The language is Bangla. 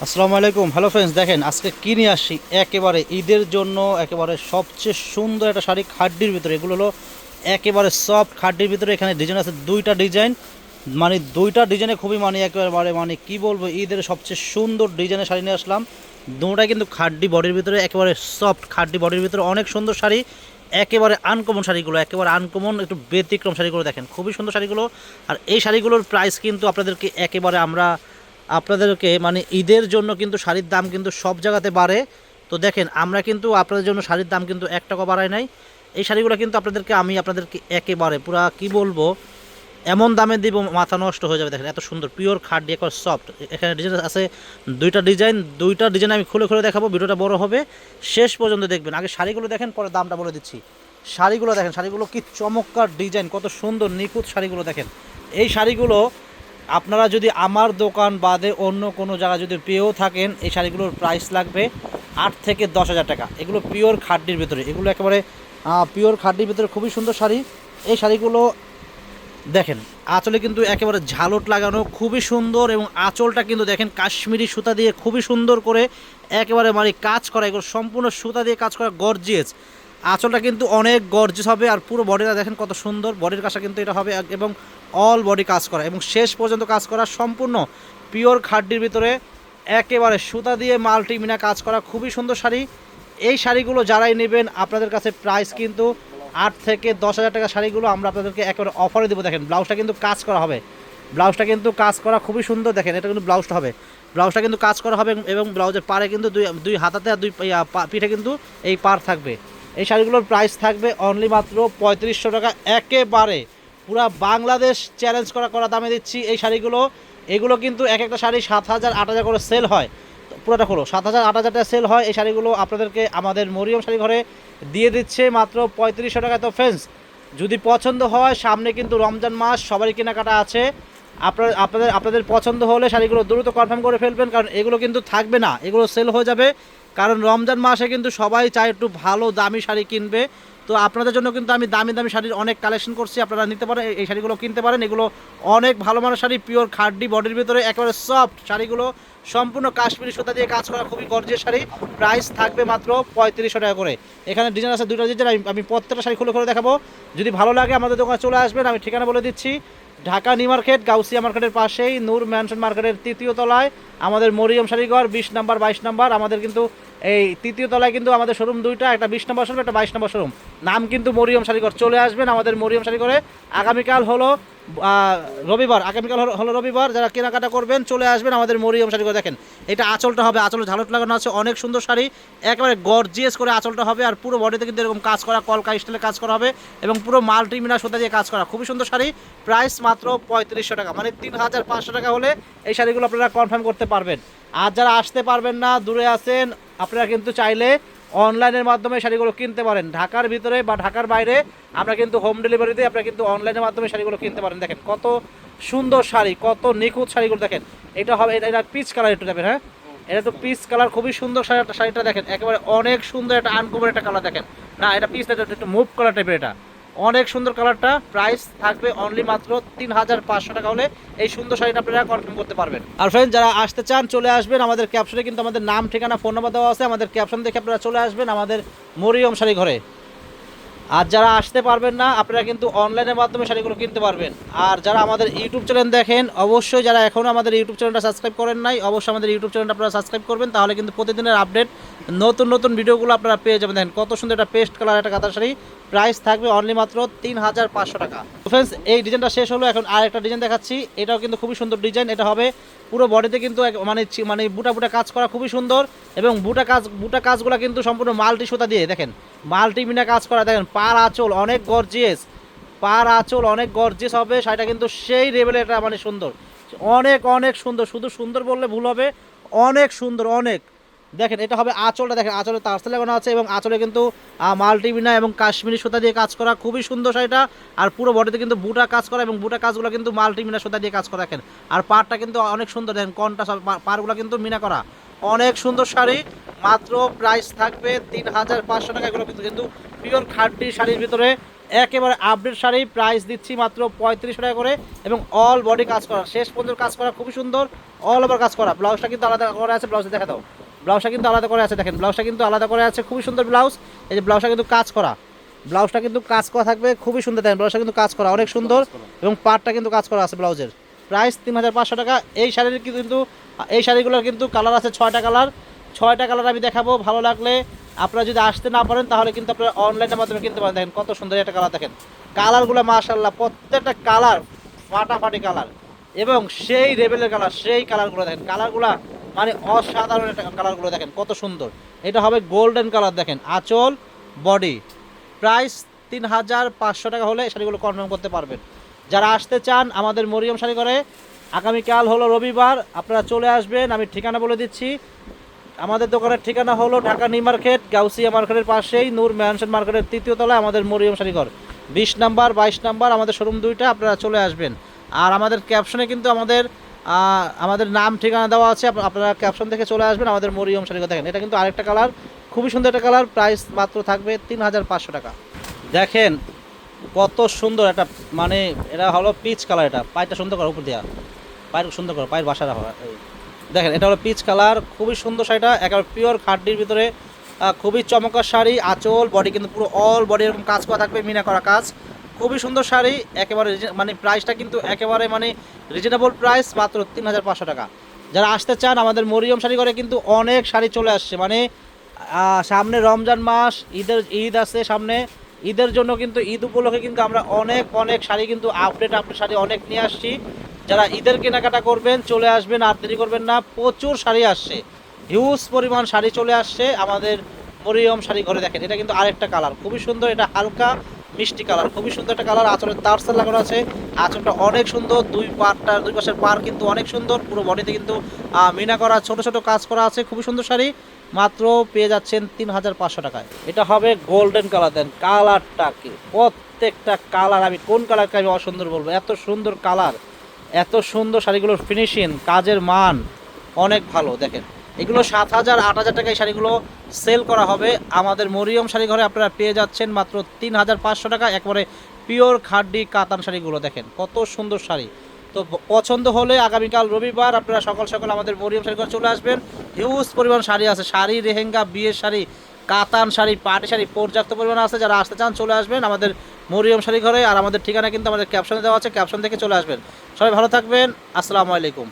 আসসালামু আলাইকুম। হ্যালো ফ্রেন্ডস দেখেন আজকে কি নিয়ে আসছি? একেবারে ঈদের জন্য একেবারে সবচেয়ে সুন্দর একটা শাড়ি খাড্ডির ভিতরে। এগুলো হলো একেবারে সফট খাড্ডির ভিতরে। এখানে ডিজাইন আছে দুইটা ডিজাইন মানে দুইটা ডিজাইনে খুবই মানে একেবারে মানে কি বলব, ঈদের সবচেয়ে সুন্দর ডিজাইনের শাড়ি নিয়ে আসলাম। দুটাই কিন্তু খাড্ডি বডির ভিতরে, একেবারে সফট খাড্ডি বডির ভিতরে অনেক সুন্দর শাড়ি। একেবারে আনকমন শাড়িগুলো, একেবারে আনকমন একটু ব্যতিক্রম শাড়িগুলো দেখেন। খুবই সুন্দর শাড়িগুলো। আর এই শাড়িগুলোর প্রাইস কিন্তু আপনাদেরকে একেবারে আমরা আপনাদেরকে মানে ঈদের জন্য কিন্তু শাড়ির দাম কিন্তু সব জায়গাতে বাড়ে। তো দেখেন, আমরা কিন্তু আপনাদের জন্য শাড়ির দাম কিন্তু এক টাকা বাড়াই নাই। এই শাড়িগুলো কিন্তু আপনাদেরকে, আমি আপনাদেরকে একেবারে পুরা কি বলব, এমন দামে দিব মাথা নষ্ট হয়ে যাবে। দেখেন, এত সুন্দর পিওর খাট দিয়ে সফট এখানে ডিজাইন আছে, দুইটা ডিজাইন দুইটা ডিজাইন আমি খুলে খুলে দেখাবো, ভিডিওটা বড় হবে। শেষ পর্যন্ত দেখবেন। আগে শাড়িগুলো দেখেন, পরে দামটা বলে দিচ্ছি। শাড়িগুলো দেখেন, শাড়িগুলো কি চমৎকার ডিজাইন কত সুন্দর, নিখুঁত শাড়িগুলো দেখেন। এই শাড়িগুলো আপনারা যদি আমার দোকান বাদে অন্য কোনো জায়গায় যদি পেয়েও থাকেন, এই শাড়িগুলোর প্রাইস লাগবে আট থেকে দশ হাজার টাকা। এগুলো পিওর খাড্ডির ভিতরে। এগুলো একেবারে পিওর খাড্ডির ভিতরে খুবই সুন্দর শাড়ি। এই শাড়িগুলো দেখেন, আঁচলে কিন্তু একেবারে ঝালট লাগানো, খুবই সুন্দর এবং আঁচলটা কিন্তু দেখেন কাশ্মীরি সুতা দিয়ে খুবই সুন্দর করে একেবারে মানে কাজ করা, এগুলো সম্পূর্ণ সুতা দিয়ে কাজ করা গর্জিয়েস আঁচলটা কিন্তু অনেক গর্জিয়াস হবে আর পুরো বডিটা দেখেন কত সুন্দর। বডির কাজটা কিন্তু এটা হবে এবং অল বডি কাজ করা। এবং শেষ পর্যন্ত কাজ করা সম্পূর্ণ পিওর খাড্ডির ভিতরে। একেবারে সুতা দিয়ে মাল্টি মিনা কাজ করা। খুবই সুন্দর শাড়ি। এই শাড়িগুলো যারাই নেবেন, আপনাদের কাছে প্রাইস কিন্তু আট থেকে দশ হাজার টাকা শাড়িগুলো আমরা আপনাদেরকে একেবারে অফারে দেবো। দেখেন ব্লাউজটা কিন্তু কাজ করা হবে। ব্লাউজটা কিন্তু কাজ করা খুবই সুন্দর। দেখেন, এটা কিন্তু ব্লাউজটা হবে। ব্লাউজটা কিন্তু কাজ করা হবে এবং ব্লাউজের পাড়ে কিন্তু দুই দুই হাতাতে আর দুই পিঠে কিন্তু এই পার থাকবে। এই শাড়িগুলোর প্রাইস থাকবে অনলি মাত্র পঁয়ত্রিশশো টাকা। একেবারে পুরা বাংলাদেশ চ্যালেঞ্জ করা করা দামে দিচ্ছি এই শাড়িগুলো। এগুলো কিন্তু এক একটা শাড়ি সাত হাজার, আট হাজার করে সেল হয়। পুরোটা খোলো, সাত হাজার, আট হাজার টাকা সেল হয় এই শাড়িগুলো আপনাদেরকে আমাদের মরিয়ম শাড়ি ঘরে দিয়ে দিচ্ছে মাত্র পঁয়ত্রিশশো টাকা তো ফ্রেন্ডস যদি পছন্দ হয়, সামনে কিন্তু রমজান মাস, সবারই কেনাকাটা আছে। আপনার, আপনাদের আপনাদের পছন্দ হলে শাড়িগুলো দ্রুত কনফার্ম করে ফেলবেন, কারণ এগুলো কিন্তু থাকবে না, এগুলো সেল হয়ে যাবে। কারণ রমজান মাসে কিন্তু সবাই চায় একটু ভালো, দামি শাড়ি কিনবে। তো আপনাদের জন্য কিন্তু আমি দামি দামি শাড়ির অনেক কালেকশন করছি। আপনারা নিতে পারেন, এই শাড়িগুলো কিনতে পারেন। এগুলো অনেক ভালো মানের শাড়ি পিওর খাড্ডি বডির ভিতরে একেবারে সফট শাড়িগুলো। সম্পূর্ণ কাশ্মীরি সুতা দিয়ে কাজ করা খুবই গর্জিয়াস শাড়ি। প্রাইস থাকবে মাত্র পঁয়ত্রিশশো টাকা করে। এখানে ডিজাইন আছে দুটো ডিজাইন আমি আমি প্রত্যেকটা শাড়ি খুলে খুলে দেখাবো। যদি ভালো লাগে আমাদের দোকানে চলে আসবেন, আমি ঠিকানা বলে দিচ্ছি। ঢাকা নিউ মার্কেট, গাউসিয়া মার্কেটের পাশেই নূর ম্যানশন মার্কেটের তৃতীয় তলায় আমাদের মরিয়ম শাড়িঘর বিশ নাম্বার, বাইশ নাম্বার, আমাদের কিন্তু এই তৃতীয় তলায় কিন্তু আমাদের শোরুম দুইটা, একটা বিশ নম্বর শোরুম একটা বাইশ নম্বর শোরুম নাম কিন্তু মরিয়ম শাড়িঘর চলে আসবেন আমাদের মরিয়ম শাড়িঘরে আগামীকাল হলো রবিবার, আগামীকাল হলো- রবিবার, যারা কেনাকাটা করবেন, চলে আসবেন আমাদের মরিয়ম শাড়িঘর দেখেন, এটা আঁচলটা হবে, আঁচলে ঝালট লাগানো আছে, অনেক সুন্দর শাড়ি। একেবারে গর্জিয়াস করে আঁচলটা হবে, আর পুরো বডিতে কিন্তু এরকম কাজ করা কলকা স্টাইলে কাজ করা হবে, এবং পুরো মাল্টিমিনা সুতা দিয়ে কাজ করা। খুবই সুন্দর শাড়ি প্রাইস মাত্র পঁয়ত্রিশশো টাকা মানে তিন হাজার পাঁচশো টাকা হলে এই শাড়িগুলো আপনারা কনফার্ম করতে পারবেন। আর যারা আসতে পারবেন না, দূরে আছেন, আপনারা কিন্তু চাইলে অনলাইনের মাধ্যমে শাড়িগুলো কিনতে পারেন। ঢাকার ভিতরে বা ঢাকার বাইরে আমরা কিন্তু হোম ডেলিভারিতে আপনারা কিন্তু অনলাইনের মাধ্যমে শাড়িগুলো কিনতে পারেন। দেখেন কত সুন্দর শাড়ি, কত নিখুঁত শাড়িগুলো দেখেন। এটা হবে, এটা- পিচ কালার একটু যাবেন হ্যাঁ? এটা তো পিচ কালার খুবই সুন্দর শাড়িটা শাড়িটা দেখেন, একেবারে অনেক সুন্দর একটা আনকমন একটা কালার দেখেন। না, এটা পিচ একটু মুভ কালার টাইপের এটা। অনেক সুন্দর কালারটা। প্রাইস থাকবে অনলি মাত্র তিন হাজার পাঁচশো টাকা হলে এই সুন্দর শাড়িটা আপনারা কনফার্ম করতে পারবেন। আর ফ্রেন্ড যারা আসতে চান, চলে আসবেন। আমাদের ক্যাপশনে কিন্তু আমাদের নাম, ঠিকানা ফোন নাম্বার দেওয়া আছে। আমাদের ক্যাপশন দেখে আপনারা চলে আসবেন আমাদের মরিয়ম শাড়ি ঘরে। আর যারা আসতে পারবেন না, আপনারা কিন্তু অনলাইনের মাধ্যমে শাড়িগুলো কিনতে পারবেন। আর যারা আমাদের ইউটিউব চ্যানেল দেখেন, অবশ্যই যারা এখনও আমাদের ইউটিউব চ্যানেলটা সাবস্ক্রাইব করেন নাই, অবশ্যই আমাদের ইউটিউব চ্যানেলটা আপনারা সাবস্ক্রাইব করবেন, তাহলে কিন্তু প্রতিদিনের আপডেট নতুন নতুন ভিডিওগুলো আপনারা পেয়ে যাবেন। দেখেন, কত সুন্দর একটা পেস্ট কালার একটা কাতার শাড়ি। প্রাইস থাকবে অনলি মাত্র তিন হাজার পাঁচশো টাকা। ফ্রেন্ডস এই ডিজাইনটা শেষ হলো, এখন আর একটা ডিজাইন দেখাচ্ছি। এটাও কিন্তু খুবই সুন্দর ডিজাইন এটা হবে পুরো বডিতে কিন্তু মানে মানে বুটা বুটা কাজ করা খুবই সুন্দর এবং বুটা কাজ বুটা কাজগুলো কিন্তু সম্পূর্ণ মাল্টি সুতা দিয়ে, দেখেন। মাল্টি মিনা কাজ করা, দেখেন, পার আঁচল অনেক গর্জিয়াস। পার আঁচল অনেক গর্জিয়াস হবে সেটা কিন্তু সেই লেভেলে এটা মানে সুন্দর। অনেক অনেক সুন্দর, শুধু সুন্দর বললে ভুল হবে, অনেক সুন্দর, অনেক। দেখেন, এটা হবে আঁচলটা, দেখেন, আঁচলে তারসে লাগানো আছে এবং আঁচলে কিন্তু মাল্টিমিনা এবং কাশ্মীরি সুতা দিয়ে কাজ করা, খুবই সুন্দর শাড়িটা। আর পুরো বডিতে কিন্তু বুটা কাজ করা এবং বুটা কাজগুলো কিন্তু মাল্টিমিনা সুতা দিয়ে কাজ করা, দেখেন। আর পাড়টা কিন্তু অনেক সুন্দর, দেখেন কনটা পাড়গুলো কিন্তু মিনা করা। অনেক সুন্দর শাড়ি, মাত্র প্রাইস থাকবে তিন হাজার পাঁচশো টাকা। এগুলো কিন্তু কিন্তু পিওর খাড্ডি শাড়ির ভিতরে একেবারে আপডেট শাড়ি প্রাইস দিচ্ছি মাত্র পঁয়ত্রিশশো টাকা করে এবং অল বডি কাজ করা। শেষ পর্যন্ত কাজ করা, খুবই সুন্দর অল ওভার কাজ করা। ব্লাউজটা কিন্তু আলাদা করে আছে, ব্লাউজে দেখা দাও। ব্লাউজটা কিন্তু আলাদা করে আছে দেখেন ব্লাউজটা কিন্তু আলাদা করে আছে খুবই সুন্দর ব্লাউজ। এই যে ব্লাউজটা কিন্তু কাজ করা। ব্লাউজটা কিন্তু কাজ করা থাকবে খুবই সুন্দর দেখেন ব্লাউজটা কিন্তু কাজ করা অনেক সুন্দর এবং পাটটা কিন্তু কাজ করা আছে ব্লাউজের। প্রাইস তিন হাজার পাঁচশো টাকা। এই শাড়ির কিন্তু এই শাড়িগুলোর কিন্তু কালার আছে ছয়টা কালার। ছয়টা কালার আমি দেখাবো ভালো লাগলে। আপনারা যদি আসতে না পারেন তাহলে কিন্তু আপনারা অনলাইনের মাধ্যমে কিনতে পারেন। দেখেন কত সুন্দর একটা কালার দেখেন। কালারগুলো মাশাল্লাহ প্রত্যেকটা কালার ফাটাফাটি কালার। এবং সেই লেভেলের কালার সেই কালারগুলো দেখেন কালারগুলো মানে অসাধারণ একটা কালারগুলো দেখেন, কত সুন্দর। এটা হবে গোল্ডেন কালার দেখেন, আঁচল বডি প্রাইস তিন হাজার পাঁচশো টাকা হলে শাড়িগুলো কনফার্ম করতে পারবেন। যারা আসতে চান আমাদের মরিয়ম শাড়ি করে আগামীকাল হলো রবিবার, আপনারা চলে আসবেন, আমি ঠিকানা বলে দিচ্ছি। আমাদের দোকানের ঠিকানা হলো ঢাকা নিউ মার্কেট, গাউসিয়া মার্কেটের পাশেই নূর ম্যানশন মার্কেটের তৃতীয় তলায় আমাদের মরিয়ম শাড়িঘর বিশ নাম্বার, বাইশ নাম্বার, আমাদের শোরুম দুইটা, আপনারা চলে আসবেন। আর আমাদের ক্যাপশনে কিন্তু আমাদের আমাদের নাম, ঠিকানা দেওয়া আছে, আপ- আপনারা ক্যাপশন থেকে চলে আসবেন, আমাদের মরিয়ম শাড়িঘর দেখেন। এটা কিন্তু আরেকটা কালার খুবই সুন্দর একটা কালার প্রাইস মাত্র থাকবে তিন হাজার পাঁচশো টাকা। দেখেন কত সুন্দর একটা মানে এটা হলো পিচ কালার এটা, পায়েরটা সুন্দর করো উপর দেওয়া পায়ের সুন্দর করো, পায়ের বাসা রাখো এই। দেখেন, এটা হলো পিচ কালার খুবই সুন্দর শাড়িটা, একেবারে পিওর খাড্ডির ভিতরে খুবই চমৎকার শাড়ি, আঁচল বডি কিন্তু পুরো অল বডি এরকম কাজ করা থাকবে, মিনা করা কাজ। খুবই সুন্দর শাড়ি, একেবারে মানে প্রাইসটা কিন্তু একেবারে মানে রিজনেবল প্রাইস মাত্র তিন হাজার পাঁচশো টাকা। যারা আসতে চান, আমাদের মরিয়ম শাড়ি করে কিন্তু অনেক শাড়ি চলে আসছে। মানে সামনে রমজান মাস, ঈদের, ঈদ আছে সামনে। ঈদের জন্য কিন্তু ঈদ উপলক্ষে কিন্তু আমরা অনেক অনেক শাড়ি কিন্তু আপডেট আপডেট শাড়ি অনেক নিয়ে আসছি। যারা ঈদের কেনাকাটা করবেন, চলে আসবেন, আর দেরি করবেন না, প্রচুর শাড়ি আসছে। হিউজ পরিমাণ শাড়ি চলে আসছে আমাদের মরিয়ম শাড়ি ঘরে দেখেন। এটা কিন্তু আরেকটা কালার খুবই সুন্দর, এটা হালকা মিষ্টি কালার, খুবই সুন্দর একটা কালার, আঁচলের তারসাল লাগানো আছে। আঁচলটা অনেক সুন্দর, দুই পাটটা, দুই পাশের পার কিন্তু অনেক সুন্দর, পুরো বডিতে কিন্তু মিনা করা, ছোট ছোট কাজ করা আছে, খুবই সুন্দর শাড়ি। মাত্র পেয়ে যাচ্ছেন তিন হাজার পাঁচশো টাকায়। এটা হবে গোল্ডেন কালার দেন, কালারটা কি, প্রত্যেকটা কালার আমি, কোন কালারকে আমি অসুন্দর বলব? এত সুন্দর কালার, এত সুন্দর শাড়িগুলোর ফিনিশিং কাজের মান, অনেক ভালো, দেখেন। এগুলো সাত হাজার, আট হাজার টাকায় শাড়িগুলো সেল করা হবে। আমাদের মরিয়ম শাড়ি ঘরে আপনারা পেয়ে যাচ্ছেন মাত্র তিন হাজার পাঁচশো টাকা। একবারে পিওর খাড্ডি কাতান শাড়িগুলো দেখেন, কত সুন্দর শাড়ি। তো পছন্দ হলে আগামীকাল রবিবার আপনারা সকাল সকাল আমাদের মরিয়ম শাড়ি ঘরে চলে আসবেন। হিউজ পরিমাণ শাড়ি আছে, শাড়ি রেহেঙ্গা বিয়ের শাড়ি, কাতান শাড়ি পাটি শাড়ি পর্যাপ্ত পরিমাণ আছে। যারা আসতে চান চলে আসবেন আমাদের মরিয়ম শাড়ি ঘরে। আর আমাদের ঠিকানা কিন্তু আমাদের ক্যাপশনে দেওয়া আছে ক্যাপশন থেকে চলে আসবেন। সবাই ভালো থাকবেন। আসসালামু আলাইকুম।